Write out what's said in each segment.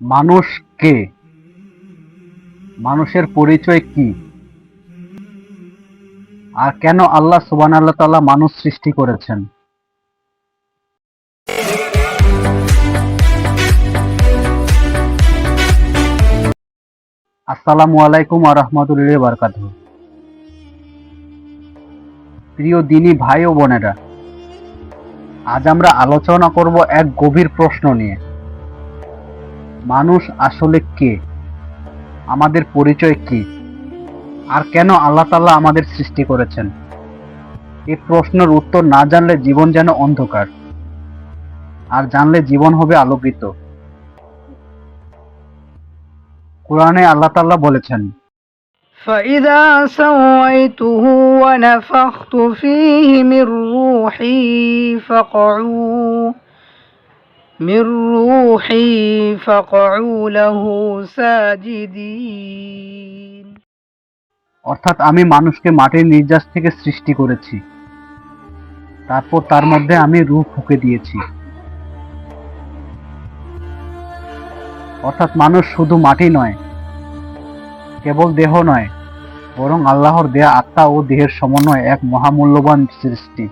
মানুষ কে মানুষের পরিচয় কি? আর কেন আল্লাহ সুবান আল্লাহ তাআলা মানুষ সৃষ্টি করেছেন? আসসালামু আলাইকুম আ রহমতুল্লাহ বারকাত প্রিয় দিনী ভাই ও বোনেরা, আজ আমরা আলোচনা করব এক গভীর প্রশ্ন নিয়ে। মানুষ আসলে কে আমাদের পরিচয় কি আর কেন আল্লাহ তাআলা আমাদের সৃষ্টি করেছেন এই প্রশ্নের উত্তর না জানলে জীবন যেন অন্ধকার আর জানলে জীবন হবে আলোকিত কোরআনে আল্লাহ তাআলা বলেছেন فإذا سويته ونفخت فيه من روحي فقعوا من روحي فقعوا له ساجدين অর্থাৎ আমি মানুষকে মাটির নির্যাস থেকে সৃষ্টি করেছি তারপর তার মধ্যে আমি রূহ ফুঁকে দিয়েছি অর্থাৎ মানুষ শুধু মাটি নয় কেবল দেহ নয় বরং আল্লাহর দেয়া আত্মা ও দেহের সমন্বয় এক মহামূল্যবান সৃষ্টি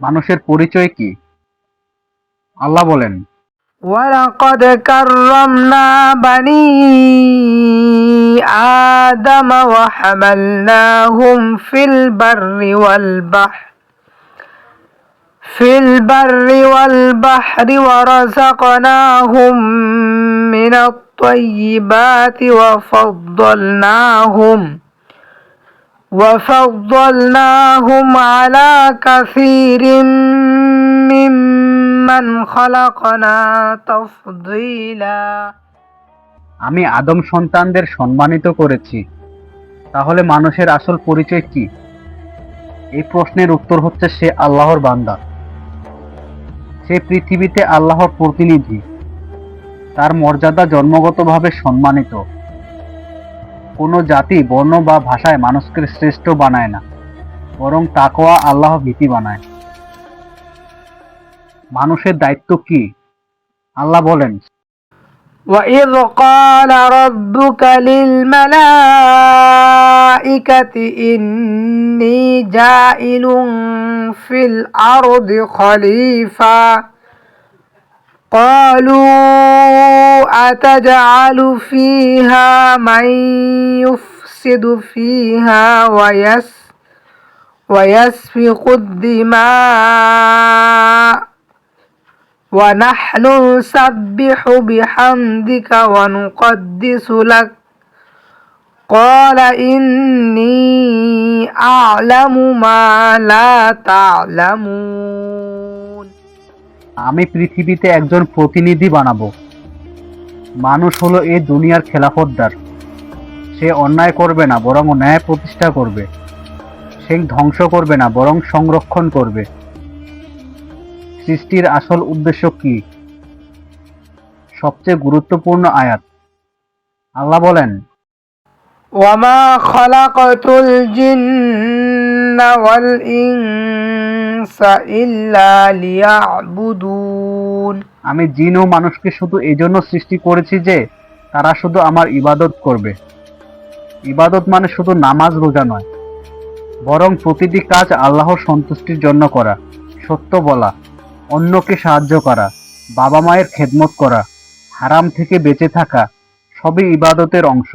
মানুষের পরিচয় কি আল্লাহ বলেন ولقد كرمنا بني آدم وحملناهم في البر والبحر في البر والبحر ورزقناهم من الطيبات وفضلناهم وفضلناهم على كثير ممن خلقنا تفضيلا আমি আদম সন্তানদের সম্মানিত করেছি তাহলে মানুষের আসল পরিচয় কি এই প্রশ্নের উত্তর হচ্ছে সে আল্লাহর বান্দা সে পৃথিবীতে আল্লাহর প্রতিনিধি তার মর্যাদা জন্মগতভাবে সম্মানিত কোনো জাতি বর্ণ বা ভাষায় মানুষকে শ্রেষ্ঠ বানায় না বরং তাকওয়া আল্লাহ ভীতি বানায় মানুষের দায়িত্ব কি আল্লাহ বলেন وإذ قال ربك للملائكة إني جائل في الأرض خليفة قالوا أتجعل فيها من يفسد فيها ويس ويسفك الدماء ونحن نسبح بحمدك ونقدس لك قال إني أعلم ما لا تعلمون আমি পৃথিবীতে একজন প্রতিনিধি বানাবো মানুষ হলো এই দুনিয়ার খেলাফতদার সে অন্যায় করবে না বরং ন্যায় প্রতিষ্ঠা করবে সে ধ্বংস করবে না বরং সংরক্ষণ করবে সৃষ্টির আসল উদ্দেশ্য কি? সবচেয়ে গুরুত্বপূর্ণ আয়াত। আল্লাহ বলেন ওয়ামা খালাকাতুল জিন্না ওয়াল ইনসা ইল্লা লিয়াবুদুন। আমি জিন ও মানুষকে শুধু এজন্য সৃষ্টি করেছি যে তারা শুধু আমার ইবাদত করবে। ইবাদত মানে শুধু নামাজ রোজা নয় বরং প্রতিটি কাজ আল্লাহর সন্তুষ্টির জন্য করা সত্য বলা। অন্যকে সাহায্য করা বাবা মায়ের খেদমত করা হারাম থেকে বেঁচে থাকা সবই ইবাদতের অংশ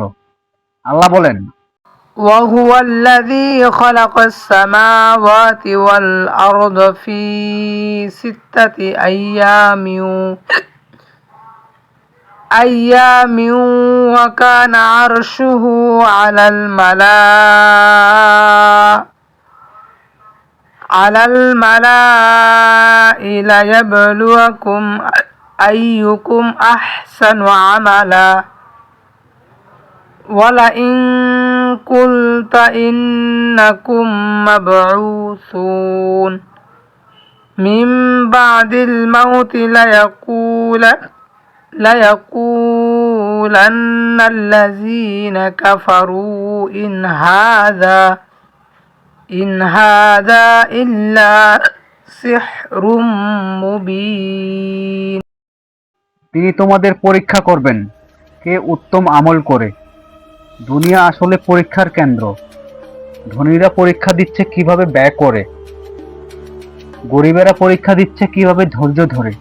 আল্লাহ বলেন وهو الذي خلق السماوات والأرض في ستة أيام أيام وكان عرشه على الملاء على الملاء ليبلوكم أيكم أحسن عملا. ولئن قلت إنكم مبعوثون. من بعد الموت ليقول ليقولن الذين كفروا إن هذا إن هذا إلا سحر مبين তিনি তোমাদের পরীক্ষা করবেন কে উত্তম আমল করে দুনিয়া আসলে পরীক্ষার কেন্দ্র ধনীরা পরীক্ষা দিচ্ছে কিভাবে ব্যয় করে গরিবেরা পরীক্ষা দিচ্ছে কিভাবে ধৈর্য ধরে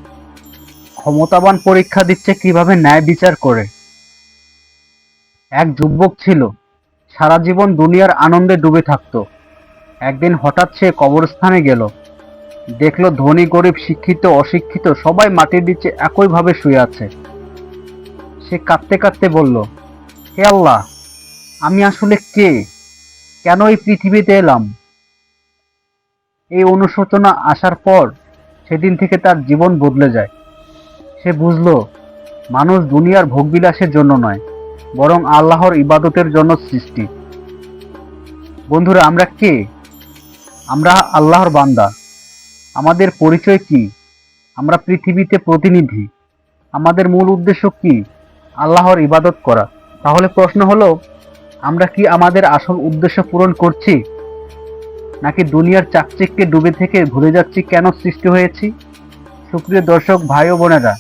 ক্ষমতাবান পরীক্ষা দিচ্ছে কিভাবে ন্যায় বিচার করে এক যুবক ছিল সারা জীবন দুনিয়ার আনন্দে ডুবে থাকতো একদিন হঠাৎ সে কবরস্থানে গেল দেখল ধনী, গরিব, শিক্ষিত, অশিক্ষিত, সবাই মাটির নিচে একইভাবে শুয়ে আছে। সে কাঁদতে কাঁদতে বলল, হে আল্লাহ, আমি আসলে কে? কেন এই পৃথিবীতে এলাম? এই অনুশোচনা আসার পর সেদিন থেকে তার জীবন বদলে যায়। সে বুঝলো, মানুষ দুনিয়ার ভোগবিলাসের জন্য নয়, বরং আল্লাহর ইবাদতের জন্য সৃষ্টি। বন্ধুরা, আমরা কে? আমরা আল্লাহর বান্দা। আমাদের পরিচয় কি? আমরা পৃথিবীতে প্রতিনিধি। আমাদের মূল উদ্দেশ্য কি? আল্লাহর ইবাদত করা। তাহলে প্রশ্ন হলো, আমরা কি আমাদের আসল উদ্দেশ্য পূরণ করছি? নাকি দুনিয়ার চাকচিক্যে ডুবে থেকে ভুলে যাচ্ছি কেন সৃষ্টি হয়েছি? সুপ্রিয় দর্শক, ভাই ও বোনেরা,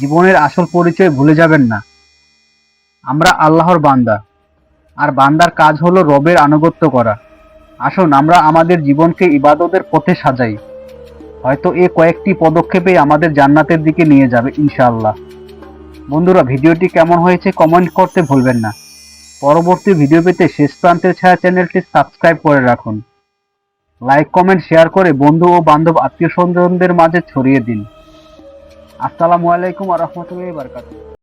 জীবনের আসল পরিচয় ভুলে যাবেন না। আমরা আল্লাহর বান্দা। আর বান্দার কাজ হলো রবের আনুগত্য করা। আসুন, আমরা আমাদের জীবনকে ইবাদতের পথে সাজাই। হয়তো এ কয়েকটি পদক্ষেপে আমাদের জান্নাতের দিকে নিয়ে যাবে, ইনশাআল্লাহ। বন্ধুরা, ভিডিওটি কেমন হয়েছে কমেন্ট করতে ভুলবেন না। পরবর্তী ভিডিও পেতে শেষ প্রান্তের ছায়া চ্যানেলটি সাবস্ক্রাইব করে রাখুন। লাইক, কমেন্ট, শেয়ার করে বন্ধু ও বান্ধব আত্মীয় স্বজনদের মাঝে ছড়িয়ে দিন। আসসালামু আলাইকুম আ রহমতুল্লাহ বারকাতুহ।